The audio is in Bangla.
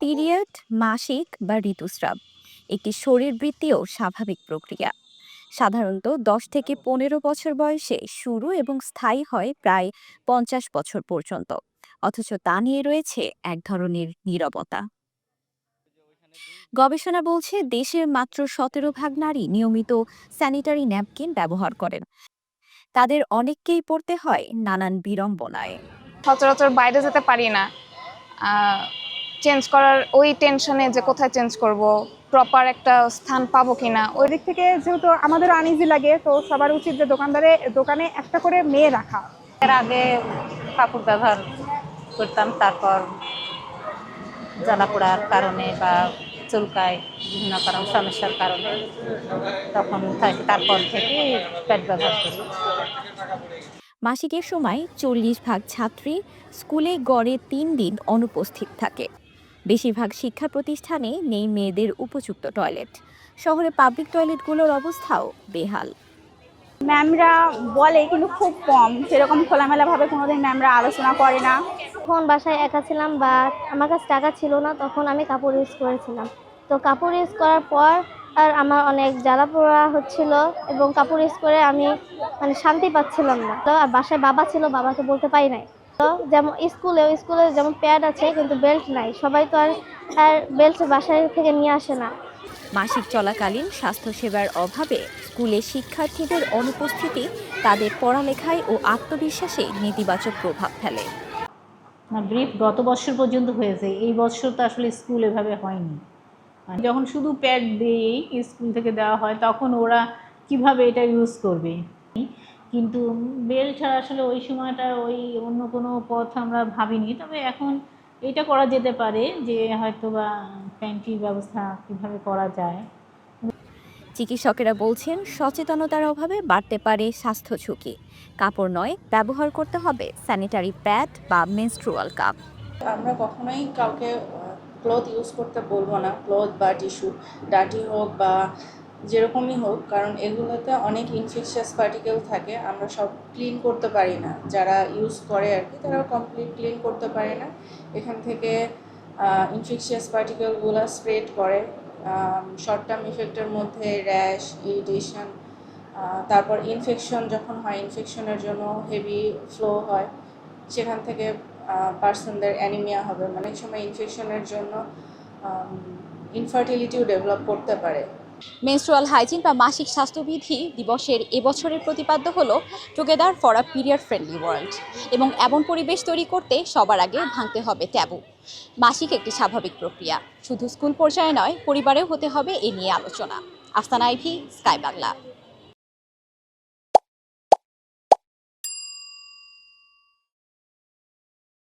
পিরিয়ড, মাসিক বা ঋতুস্রাব। একটি শরীরবৃত্তীয় স্বাভাবিক প্রক্রিয়া। সাধারণত দশ থেকে পনেরো বছর বয়সে শুরু এবং স্থায়ী হয় প্রায় পঞ্চাশ বছর পর্যন্ত। অথচ তা নিয়ে রয়েছে এক ধরনের নীরবতা। গবেষণা বলছে দেশের মাত্র সতেরো ভাগ নারী নিয়মিত স্যানিটারি ন্যাপকিন ব্যবহার করেন। তাদের অনেককেই পড়তে হয় নানান বিড়ম্বনায়। সচরাচর বাইরে যেতে পারি না। চেঞ্জ করার ওই টেনশনে যে কোথায় চেঞ্জ করব প্রপার একটা স্থান পাবো কিনা ওই ওই দিক থেকে যেহেতু আমাদেরও আনইজি লাগে তো সবার উচিত যে দোকানদারে দোকানে একটা করে মেয়ে রাখা। এর আগে কাপড় ব্যবহার করতাম তারপর জ্বালা পোড়ার কারণে বা চুলকায় বিভিন্ন কারণ সমস্যার কারণে তখন থাকি তারপর থেকে প্যাড ব্যবহার করি। মাসিকের সময় চল্লিশ ভাগ ছাত্রী স্কুলে গড়ে তিন দিন অনুপস্থিত থাকে। বেশিরভাগ শিক্ষা প্রতিষ্ঠানে নেই মেয়েদের উপযুক্ত টয়লেট। শহরে পাবলিক টয়লেটগুলোর অবস্থাও বেহাল। ম্যামরা বলে কিন্তু খুব কম। সেরকম খোলামেলাভাবে কোনোদিন ম্যামরা আলোচনা করে না। যখন বাসায় একা ছিলাম বা আমার কাছে টাকা ছিল না তখন আমি কাপড় ইউজ করেছিলাম। তো কাপড় ইউজ করার পর আর আমার অনেক জ্বালা পোড়া হচ্ছিল এবং কাপড় ইউজ করে আমি মানে শান্তি পাচ্ছিলাম না। তো আর বাসায় বাবা ছিল বাবাকে বলতে পারি নাই। যেমন স্কুলে স্কুলে যেমন প্যাড আছে কিন্তু বেল্ট নাই। সবাই তো আর আর বেল্ট বাসায় থেকে নিয়ে আসে না। মাসিক চলাকালীন স্বাস্থ্যসেবার অভাবে স্কুলে শিক্ষার্থীদের অনুপস্থিতি তাদের পড়ালেখায় ও আত্মবিশ্বাসে নেতিবাচক প্রভাব ফেলে। না ব্রিফ গত বছর পর্যন্ত হয়েছে। এই বছর তো আসলে স্কুল এভাবে হয়নি। মানে যখন শুধু প্যাড দিয়েই স্কুল থেকে দেওয়া হয় তখন ওরা কীভাবে এটা ইউজ করবে? কিন্তু বেল ছাড়া আসলে ওই সময়টা ওই অন্য কোনো পথ আমরা ভাবিনি। তবে এখন এটা করা যেতে পারে যে হয়তো বা প্যান্টির ব্যবস্থা কীভাবে করা যায়। চিকিৎসকেরা বলছেন সচেতনতার অভাবে বাড়তে পারে স্বাস্থ্য ঝুঁকি। কাপড় নয় ব্যবহার করতে হবে স্যানিটারি প্যাড বা মেনস্ট্রুয়াল কাপ আমরা কখনোই কাউকে ক্লথ ইউজ করতে বলব না। ক্লথ বা টিস্যু ডাটি হোক বা যেরকমই হোক, কারণ এগুলোতে অনেক ইনফেকশাস পার্টিকেল থাকে, আমরা সব ক্লিন করতে পারি না। যারা ইউজ করে আর কি তারা কমপ্লিট ক্লিন করতে পারে না। এখান থেকে ইনফেকশিয়াস পার্টিকেলগুলো স্প্রেড করে শর্ট টার্ম ইফেক্টের মধ্যে র্যাশ ইরিটেশন তারপর ইনফেকশন যখন হয় ইনফেকশনের জন্য হেভি ফ্লো হয়, সেখান থেকে পার্সনদের অ্যানিমিয়া হবে। মানে অনেক সময় ইনফেকশনের জন্য ইনফার্টিলিটিও ডেভেলপ করতে পারে। মেনস্ট্রুয়াল হাইজিন বা মাসিক স্বাস্থ্যবিধি দিবসের এবছরের প্রতিপাদ্য হলো together for a period friendly world এবং এমন পরিবেশ তৈরি করতে সবার আগে ভাঙতে হবে ট্যাবু। মাসিক একটি স্বাভাবিক প্রক্রিয়া। শুধু স্কুল পর্যায়ে নয়, পরিবারেও হতে হবে এ নিয়ে আলোচনা। Ivy, Sky Bangla.